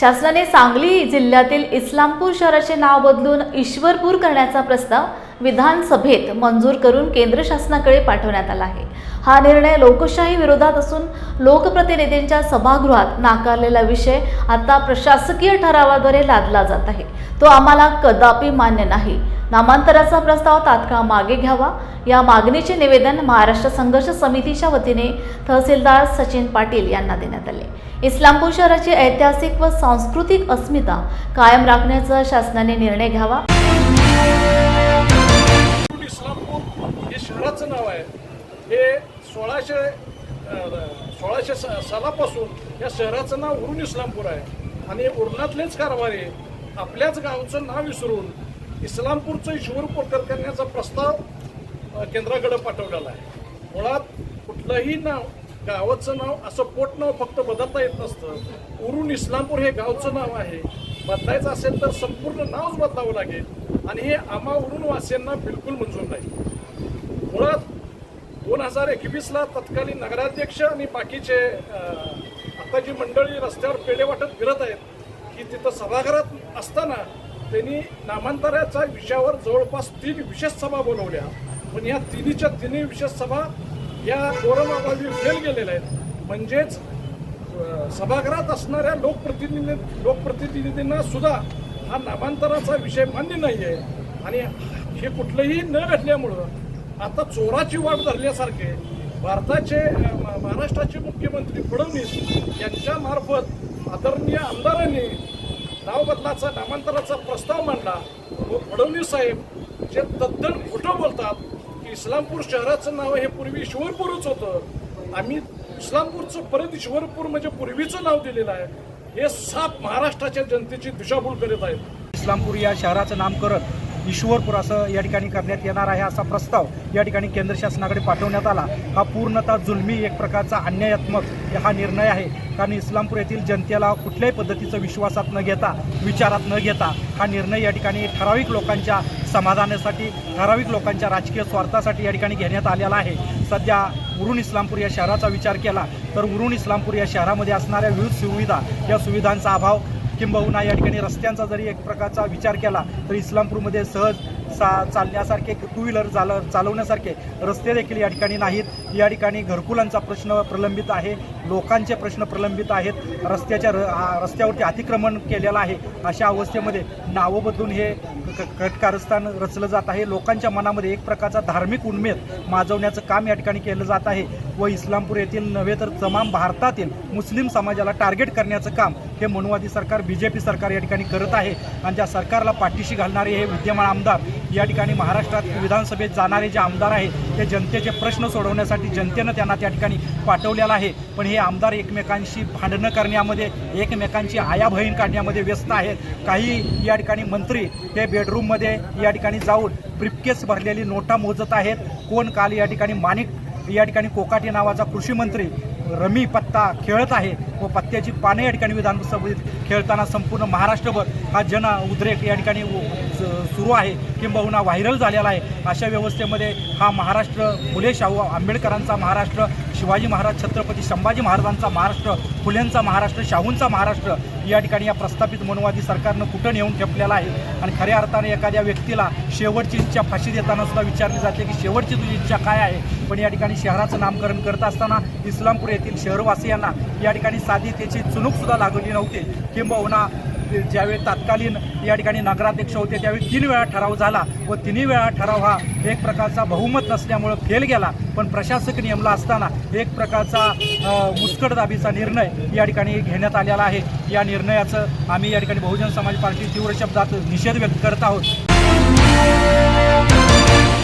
शासनाने सांगली जिल्ह्यातील इस्लामपूर शहराचे नाव बदलून ईश्वरपूर करण्याचा प्रस्ताव विधानसभेत मंजूर करून केंद्र शासनाकडे पाठवण्यात आला आहे. हा निर्णय लोकशाही विरोधात असून लोकप्रतिनिधींच्या सभागृहात नाकारलेला विषय आता प्रशासकीय ठरावाद्वारे लादला जात आहे. तो आम्हाला कदापि मान्य नाही. नामांतराचा प्रस्ताव तात्काळ मागे घ्यावा. या मागणीचे निवेदन महाराष्ट्र संघर्ष समितीच्या वतीने तहसीलदार सचिन पाटील यांना देण्यात आले. इस्लामपूर शहराची ऐतिहासिक व सांस्कृतिक अस्मिता कायम राखण्याचा शासनाने निर्णय घ्यावा. हे शहराचं नाव आहे. हे सोळाशे सोळाशे सालापासून या शहराचं नाव उरून इस्लामपूर आहे. आणि उरणातलेच कारभारी आपल्याच गावचं नाव विसरून इस्लामपूरचं ईश्वरपूर करण्याचा प्रस्ताव केंद्राकडे पाठवलेला आहे. मुळात कुठलंही नाव गावाचं नाव असं पोट नाव फक्त बदलता येत नसतं. उरून इस्लामपूर हे गावचं नाव आहे. बदलायचं असेल तर संपूर्ण नावच बदलावं लागेल. आणि हे आम्हा उरूनवासियांना बिलकुल मंजूर नाही. मुळात दोन हजार एकवीसला तत्कालीन नगराध्यक्ष आणि बाकीचे आता जी मंडळी रस्त्यावर पेढे वाटत फिरत आहेत की तिथं सभागृहात असताना त्यांनी नामांतराच्या विषयावर जवळपास तीन विशेष सभा बोलवल्या. पण या तिन्हीच्या तिन्ही विशेष सभा या कोरोनाबाबी फेल गेलेल्या आहेत. म्हणजेच सभागृहात असणाऱ्या लोकप्रतिनिधी लोकप्रतिनिधींना सुद्धा हा नामांतराचा विषय मान्य नाही आहे आणि हे कुठलंही न घडल्यामुळं आता चोराची वाट धरल्यासारखे भारताचे म- महाराष्ट्राचे मुख्यमंत्री फडणवीस यांच्यामार्फत आदरणीय आमदार नाव बदलाचा नामांतराचा प्रस्ताव मांडला. व फडणवीस साहेब जे तद्दन खोटं बोलतात की इस्लामपूर शहराचं नाव हे पूर्वी शिवरपूरच होतं. आम्ही इस्लामपूरचं परत ईश्वरपूर म्हणजे पूर्वीचं नाव दिलेलं आहे. हे सात महाराष्ट्राच्या जनतेची दिशाभूल करत आहेत. इस्लामपूर या शहराचं नामकरण ईश्वरपूर असं या ठिकाणी करण्यात येणार आहे असा प्रस्ताव या ठिकाणी केंद्र शासनाकडे पाठवण्यात आला. हा पूर्णतः जुलमी एक प्रकारचा अन्यायात्मक हा निर्णय आहे. कारण इस्लामपूर येथील जनतेला कुठल्याही पद्धतीचं विश्वासात न घेता विचारात न घेता हा निर्णय या ठिकाणी ठराविक लोकांच्या समाधानासाठी ठराविक लोकांच्या राजकीय स्वार्थासाठी या ठिकाणी घेण्यात आलेला आहे. सध्या उरुण इस्लामपूर या शहराचा विचार केला तर उरुण इस्लामपूर या शहरामध्ये असणाऱ्या विविध सुविधा या सुविधांचा अभाव किंबहुना या ठिकाणी रस्त्यांचा जरी एक प्रकारचा विचार केला तर इस्लामपूरमध्ये सहज सा चालण्यासारखे टू व्हीलर चाल चालवण्यासारखे रस्ते देखील या ठिकाणी नाहीत. या ठिकाणी घरकुलांचा प्रश्न प्रलंबित आहे लोकांचे प्रश्न प्रलंबित आहेत रस्त्याच्या र रस्त्यावरती अतिक्रमण केलेलं आहे अशा अवस्थेमध्ये नावं बदलून हे कटकारस्थान रचलं जात आहे. लोकांच्या मनामध्ये एक प्रकारचा धार्मिक उन्मेद माजवण्याचं काम या ठिकाणी केलं जात आहे व इस्लामपूर येथील नव्हे तर तमाम भारतातील मुस्लिम समाजाला टार्गेट करण्याचं काम हे मनुवादी सरकार बी जे पी सरकार या ठिकाणी करत आहे आणि त्या सरकारला पाठीशी घालणारे हे विद्यमान आमदार या ठिकाणी महाराष्ट्रात विधानसभेत जाणारे जे आमदार आहेत ते जनतेचे प्रश्न सोडवण्यासाठी जनतेनं त्यांना त्या ठिकाणी पाठवलेलं आहे. पण हे आमदार एकमेकांशी भांडणं करण्यामध्ये एकमेकांची आया बहीण काढण्यामध्ये व्यस्त आहेत. काही या ठिकाणी मंत्री हे बेडरूममध्ये या ठिकाणी जाऊन ब्रिपकेस भरलेली नोटा मोजत आहेत. कोण काल या ठिकाणी माणिक या ठिकाणी कोकाटे नावाचा कृषी मंत्री रमी पत्ता खेळत आहे व पत्त्याची पाने या ठिकाणी विधानसभेत खेळताना संपूर्ण महाराष्ट्रभर हा जन उद्रेक या ठिकाणी सुरू आहे. किंबहुना व्हायरल झालेला आहे. अशा व्यवस्थेमध्ये हा महाराष्ट्र फुले शाहू आंबेडकरांचा महाराष्ट्र शिवाजी महाराज छत्रपती संभाजी महाराजांचा महाराष्ट्र फुल्यांचा महाराष्ट्र शाहूंचा महाराष्ट्र या ठिकाणी या प्रस्थापित मनुवादी सरकारनं कुठं नेऊन ठेपलेला आहे? आणि खऱ्या अर्थाने एखाद्या व्यक्तीला शेवटची इच्छा फाशी देताना सुद्धा विचारली जाते की शेवटची तुझी इच्छा काय आहे? पण या ठिकाणी शहराचं नामकरण करत असताना इस्लामपूर येथील शहरवासियांना या ठिकाणी साधी त्याची चुणूकसुद्धा लागली नव्हती. किंबहुना ज्यावेळी तत्कालीन या ठिकाणी नगराध्यक्ष होते त्यावेळी तीन वेळा ठराव झाला. व तिन्ही वेळा ठराव हा एक प्रकारचा बहुमत नसल्यामुळं फेल गेला. पण प्रशासक नेमला असताना एक प्रकारचा मुस्कटदाबीचा निर्णय या ठिकाणी घेण्यात आलेला आहे. या निर्णयाचं आम्ही या ठिकाणी बहुजन समाज पार्टी तीव्र शब्दात निषेध व्यक्त करत आहोत.